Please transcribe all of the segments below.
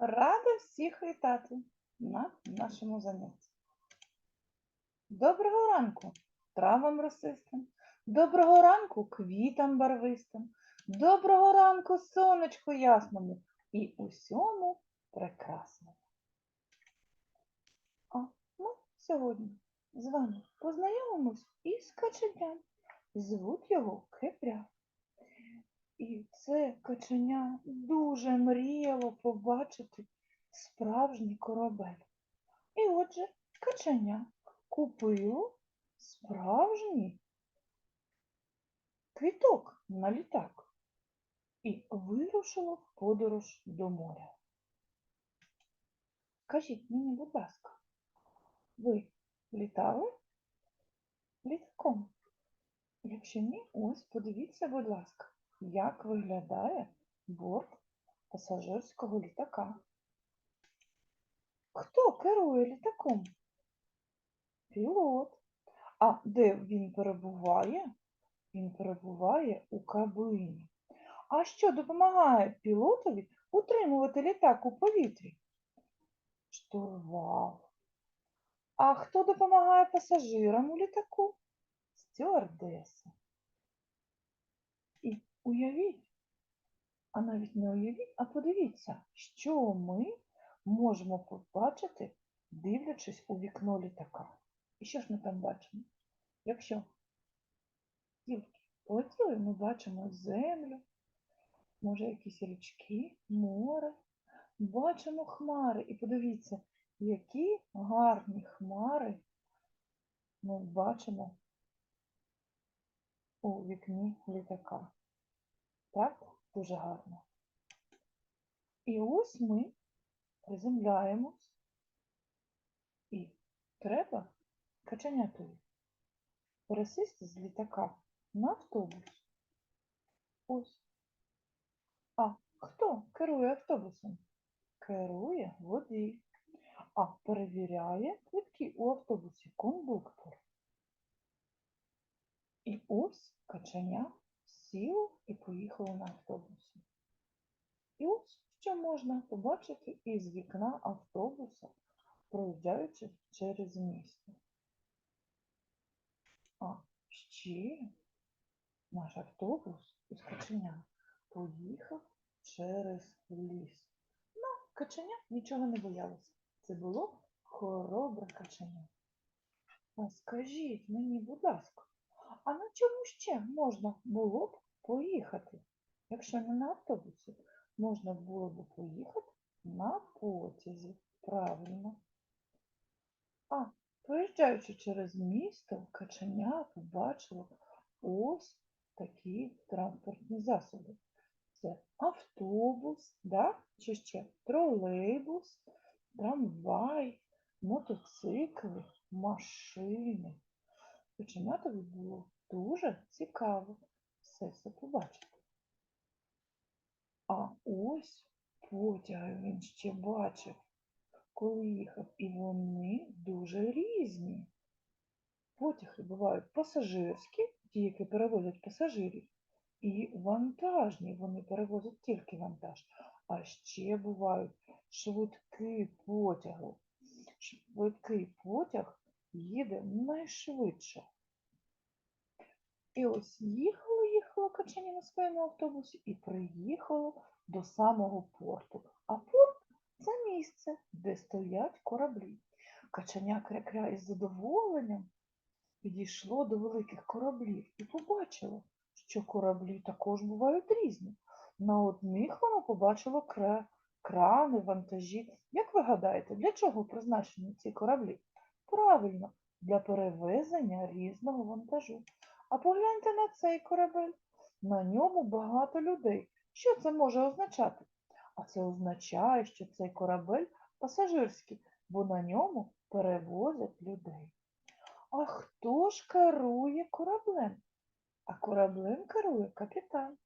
Рада всіх вітати на нашому занятті. Доброго ранку травам росистим, доброго ранку квітам барвистим, доброго ранку сонечку ясному і усьому прекрасному. А ми сьогодні з вами познайомимось із каченям. Звуть його Кепря. І це каченя дуже мріяло побачити справжній корабель. І отже, каченя купило справжній квіток на літак і вирушило в подорож до моря. Скажіть мені, будь ласка, ви літали літаком? Якщо ні, ось подивіться, будь ласка як виглядає борт пасажирського літака. Хто керує літаком? Пілот. А де він перебуває? Він перебуває у кабині. А що допомагає пілотові утримувати літак у повітрі? Штурвал. А хто допомагає пасажирам у літаку? Стюардеса. Уявіть, а навіть не уявіть, а подивіться, що ми можемо побачити, дивлячись у вікно літака. І що ж ми там бачимо? Якщо дівки полетіли, ми бачимо землю, може якісь річки, море, бачимо хмари. І подивіться, які гарні хмари ми бачимо у вікні літака. Так, дуже гарно. І ось ми приземляємось. І треба каченятою пересісти з літака на автобус. Ось. А хто керує автобусом? Керує водій. А перевіряє квитки у автобусі кондуктор. І ось каченя сіло і поїхало на автобусі. І ось що можна побачити із вікна автобуса, проїжджаючи через місто. А ще наш автобус із каченя поїхав через ліс. Ну, каченя нічого не боялося. Це було хоробре каченя. А скажіть мені, будь ласка, а на чому ще можна було б поїхати? Якщо не на автобусі, можна було б поїхати на потязі. Правильно. А, проїжджаючи через місто, каченя побачило ось такі транспортні засоби. Це автобус, да? чи ще тролейбус, трамвай, мотоцикли, машини. Каченятові було дуже цікаво все це побачити. А ось потяги він ще бачив, коли їхав, і вони дуже різні. Потяги бувають пасажирські, ті, які перевозять пасажирів, і вантажні, вони перевозять тільки вантаж. А ще бувають швидкі потяги. Швидкий потяг їде найшвидше. І ось їхало, їхало своєму автобусі і приїхало до самого порту. А порт це місце, де стоять кораблі. Каченя кря-кря із задоволенням підійшло до великих кораблів і побачило, що кораблі також бувають різні. На одних воно побачило кра... крани, вантажі. Як ви гадаєте, для чого призначені ці кораблі? Правильно, для перевезення різного вантажу. А погляньте на цей корабель. На ньому багато людей. Що це може означати? А це означає, що цей корабель пасажирський, бо на ньому перевозять людей. А хто ж керує кораблем? А кораблем керує капітан.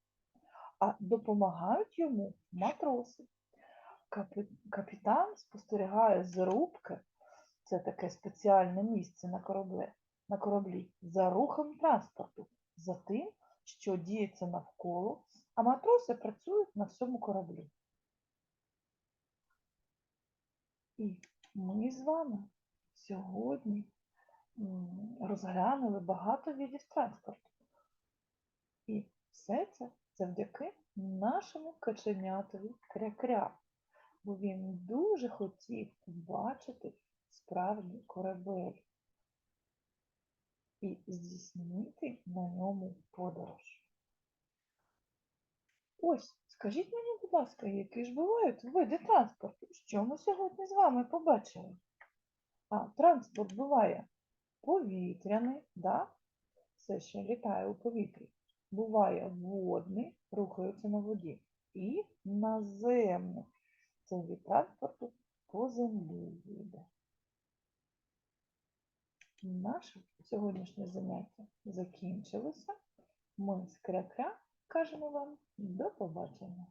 А допомагають йому матроси. Капі- Капітан спостерігає з рубки, це таке спеціальне місце на кораблі, на кораблі за рухом транспорту, за тим, що діється навколо, а матроси працюють на всьому кораблі. І ми з вами сьогодні розглянули багато видів транспорту. І все це завдяки нашому каченятові кря-кря, бо він дуже хотів побачити справжній корабель і здійснити на ньому подорож. Ось, скажіть мені, будь ласка, які ж бувають види транспорту? Що ми сьогодні з вами побачили? А, транспорт буває повітряний, да? все ще літає у повітрі. Буває водний, рухається на воді. І наземний. Це від транспорту по землі йде. Наше сьогоднішнє заняття закінчилося. Ми з кря-кря кажемо вам до побачення.